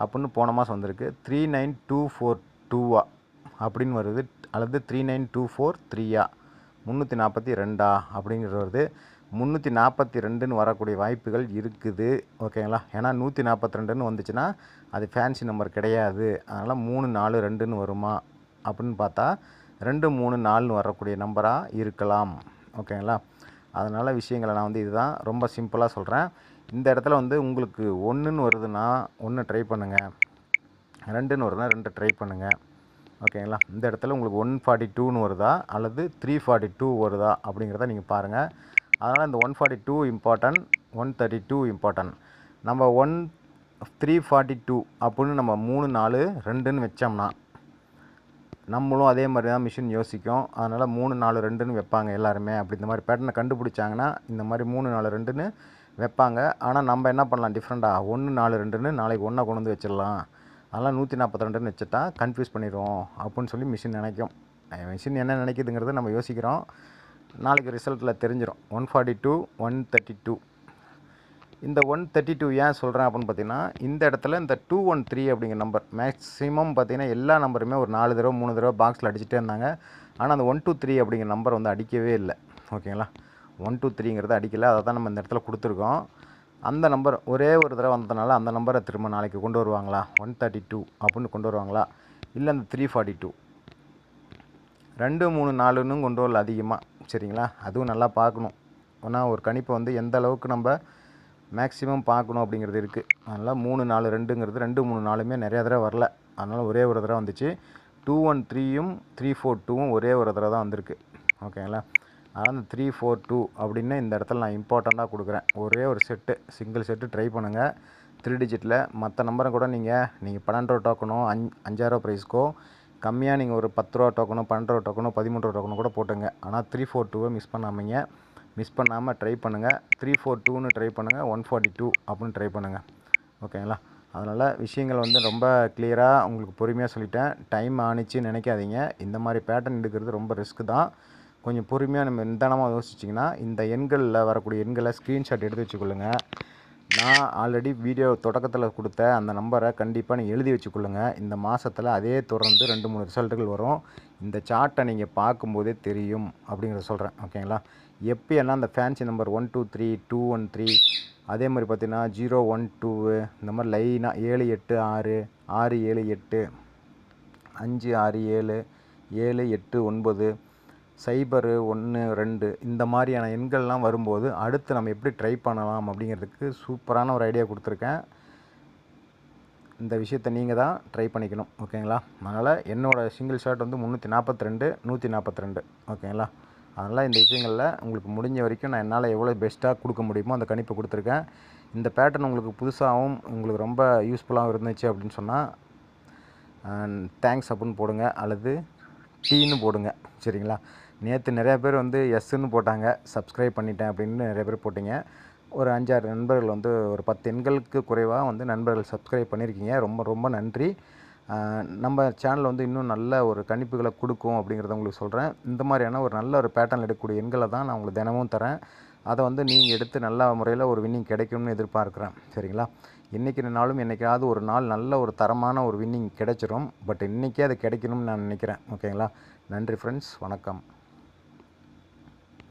அப்படின்னு போன மாதம் வந்திருக்கு. த்ரீ நைன் டூ ஃபோர் டூவா அப்படின்னு வருது. அல்லது த்ரீ நைன் டூ ஃபோர் த்ரீயா முந்நூற்றி நாற்பத்தி ரெண்டா? அப்படிங்கிறது வருது. முந்நூற்றி நாற்பத்தி ரெண்டுன்னு வரக்கூடிய வாய்ப்புகள் இருக்குது. ஓகேங்களா? ஏன்னா நூற்றி நாற்பத்தி ரெண்டுன்னு வந்துச்சுன்னா அது ஃபேன்சி நம்பர் கிடையாது. அதனால் மூணு நாலு ரெண்டுன்னு வருமா? அப்படின்னு பார்த்தா ரெண்டு மூணு நாலுன்னு வரக்கூடிய நம்பராக இருக்கலாம். ஓகேங்களா? அதனால் விஷயங்களை நான் வந்து இதுதான் ரொம்ப சிம்பிளாக சொல்கிறேன் இந்த இடத்துல வந்து உங்களுக்கு ஒன்றுன்னு வருதுன்னா ஒன்று ட்ரை பண்ணுங்கள் ரெண்டுன்னு வருதுன்னா ரெண்டு ட்ரை பண்ணுங்கள் ஓகேங்களா? இந்த இடத்துல உங்களுக்கு ஒன் ஃபார்ட்டி டூன்னு வருதா? அல்லது த்ரீ ஃபார்ட்டி டூ வருதா? அப்படிங்கிறத நீங்கள் பாருங்கள் அதனால் இந்த one forty two important one thirty two important நம்ம ஒன் த்ரீ ஃபார்ட்டி டூ அப்படின்னு நம்ம மூணு நாலு ரெண்டுன்னு வச்சோம்னா நம்மளும் அதே மாதிரி தான் மிஷின் யோசிக்கும். அதனால் மூணு நாலு ரெண்டுன்னு வைப்பாங்க எல்லாருமே. அப்படி இந்த மாதிரி பேட்டர்னை கண்டுபிடிச்சாங்கன்னா இந்த மாதிரி மூணு நாலு ரெண்டுன்னு வைப்பாங்க. ஆனால் நம்ம என்ன பண்ணலாம் டிஃப்ரெண்ட்டாக ஒன்று நாலு ரெண்டுன்னு நாளைக்கு ஒன்றா கொண்டு வந்து வச்சிடலாம். அதெல்லாம் நூற்றி நாற்பத்தி ரெண்டுன்னு வச்சுட்டா கன்ஃபியூஸ் பண்ணிடுவோம் அப்படின்னு சொல்லி மிஷின் நினைக்கும். மிஷின் என்ன நினைக்குதுங்கிறத நம்ம யோசிக்கிறோம். நாளைக்கு ரிசல்ட்டில் தெரிஞ்சிடும் one forty two one thirty two இந்த ஒன் தேர்ட்டி டூ ஏன் சொல்கிறேன் அப்படின்னு பார்த்தீங்கன்னா இந்த இடத்துல இந்த டூ ஒன் த்ரீ அப்படிங்கிற நம்பர் மேக்ஸிமம் பார்த்தீங்கன்னா எல்லா நம்பருமே ஒரு நாலு தடவை மூணு தடவை பாக்ஸில் அடிச்சுட்டே இருந்தாங்க. ஆனால் அந்த ஒன் டூ த்ரீ அப்படிங்கிற நம்பர் வந்து அடிக்கவே இல்லை. ஓகேங்களா? ஒன் டூ த்ரீங்கிறது அடிக்கல. அதை தான் நம்ம இந்த இடத்துல கொடுத்துருக்கோம். அந்த நம்பர் ஒரே ஒரு தடவை வந்ததுனால அந்த நம்பரை திரும்ப நாளைக்கு கொண்டு வருவாங்களா? ஒன் தேர்ட்டி டூ அப்படின்னு கொண்டு வருவாங்களா? இல்லை அந்த த்ரீ ஃபார்ட்டி டூ ரெண்டு மூணு நாலுன்னு கொண்டு வரல அதிகமாக சரிங்களா? அதுவும் நல்லா பார்க்கணும். ஆனால் ஒரு கணிப்பை வந்து எந்த அளவுக்கு நம்ம மேக்ஸிமம் பார்க்கணும் அப்படிங்கிறது இருக்குது அதனால் மூணு நாலு ரெண்டுங்கிறது ரெண்டு மூணு நாலுமே நிறையா தடவை வரல. அதனால் ஒரே ஒரு தடவை வந்துச்சு. டூ ஒன் த்ரீயும் த்ரீ ஃபோர் டூவும் ஒரே ஒரு தடவை தான் வந்திருக்கு. ஓகேங்களா? அதனால் அந்த த்ரீ ஃபோர் டூ அப்படின்னு இந்த இடத்துல நான் இம்பார்ட்டண்ட்டாக கொடுக்குறேன். ஒரே ஒரு செட்டு சிங்கிள் செட்டு ட்ரை பண்ணுங்கள் த்ரீ டிஜிட்டில் மற்ற நம்பரை கூட நீங்கள் நீங்கள் பன்னெண்டு ரூபா டோக்கனோ அஞ் அஞ்சாயிரம் ப்ரைஸ்க்கோ கம்மியாக நீங்கள் ஒரு பத்து ரூபா டோக்கனோ பன்னெண்டு ரூபா டோக்கனோ பதிமூணு ரூபா டோக்கனோ கூட போட்டுங்க. ஆனால் த்ரீ ஃபோர் டூவை மிஸ் பண்ணாமீங்க. மிஸ் பண்ணாமல் ட்ரை பண்ணுங்கள் த்ரீ ஃபோர் டூன்னு ட்ரை பண்ணுங்கள் ஒன் ஃபார்ட்டி டூ அப்படின்னு ட்ரை பண்ணுங்கள் ஓகேங்களா அதனால் விஷயங்கள் வந்து ரொம்ப கிளியராக உங்களுக்கு பொறுமையாக சொல்லிட்டேன். டைம் ஆணிச்சு நினைக்காதீங்க. இந்த மாதிரி பேட்டர்ன் எடுக்கிறது ரொம்ப ரிஸ்க்கு தான். கொஞ்சம் பொறுமையாக நம்ம நிதானமாக யோசிச்சிங்கன்னா இந்த எண்களில் வரக்கூடிய எண்களை ஸ்க்ரீன்ஷாட் எடுத்து வச்சுக்கொள்ளுங்கள் நான் ஆல்ரெடி வீடியோ தொடக்கத்தில் கொடுத்த அந்த நம்பரை கண்டிப்பாக நீங்கள் எழுதி வச்சுக்கொள்ளுங்க. இந்த மாதத்தில் அதே தொடர்ந்து ரெண்டு மூணு ரிசல்ட்டுகள் வரும். இந்த சார்ட்டை நீங்கள் பார்க்கும்போதே தெரியும் அப்படிங்கிறத சொல்கிறேன் ஓகேங்களா? எப்பயெல்லாம் அந்த fancy number one two three two one three அதே மாதிரி பார்த்தீங்கன்னா ஜீரோ ஒன் டூ இந்த மாதிரி லைனாக ஏழு எட்டு ஆறு ஆறு ஏழு எட்டு அஞ்சு ஆறு ஏழு ஏழு எட்டு ஒன்பது சைபரு ஒன்று ரெண்டு இந்த மாதிரியான எண்கள்லாம் வரும்போது அடுத்து நம்ம எப்படி ட்ரை பண்ணலாம் அப்படிங்கிறதுக்கு சூப்பரான ஒரு ஐடியா கொடுத்துருக்கேன். இந்த விஷயத்தை நீங்கள் தான் ட்ரை பண்ணிக்கணும் ஓகேங்களா? அதனால் என்னோடய சிங்கிள் ஷாட் வந்து முந்நூற்றி நாற்பத்தி ரெண்டு நூற்றி நாற்பத்தி ரெண்டு ஓகேங்களா? அதனால் இந்த விஷயங்களில் உங்களுக்கு முடிஞ்ச வரைக்கும் நான் என்னால் எவ்வளோ பெஸ்ட்டாக கொடுக்க முடியுமோ அந்த கணிப்பை கொடுத்துருக்கேன். இந்த பேட்டர்ன் உங்களுக்கு புதுசாகவும் உங்களுக்கு ரொம்ப யூஸ்ஃபுல்லாகவும் இருந்துச்சு அப்படின்னு சொன்னால் தேங்க்ஸ் அப்புடின்னு போடுங்க அல்லது டீன்னு போடுங்க சரிங்களா? நேற்று நிறையா பேர் வந்து எஸ்ன்னு போட்டாங்க. சப்ஸ்கிரைப் பண்ணிட்டேன் அப்படின்னு நிறைய பேர் போட்டிங்க. ஒரு அஞ்சாறு நண்பர்கள் வந்து ஒரு பத்து எண்களுக்கு குறைவாக வந்து நண்பர்கள் சப்ஸ்கிரைப் பண்ணியிருக்கீங்க. ரொம்ப ரொம்ப நன்றி. நம்ம சேனல் வந்து இன்னும் நல்ல ஒரு கணிப்புகளை கொடுக்கும் அப்படிங்கிறத உங்களுக்கு சொல்கிறேன் இந்த மாதிரியான ஒரு நல்ல ஒரு பேட்டர்ன் எடுக்கக்கூடிய எண்களை தான் நான் உங்களுக்கு தினமும் தரேன். அதை வந்து நீங்கள் எடுத்து நல்ல முறையில் ஒரு வின்னிங் கிடைக்கும்னு எதிர்பார்க்குறேன். சரிங்களா? இன்றைக்கி நாளும் என்றைக்காவது ஒரு நாள் நல்ல ஒரு தரமான ஒரு வின்னிங் கிடைச்சிரும். பட் இன்றைக்கே அது கிடைக்கணும்னு நான் நினைக்கிறேன். ஓகேங்களா நன்றி ஃப்ரெண்ட்ஸ் வணக்கம்.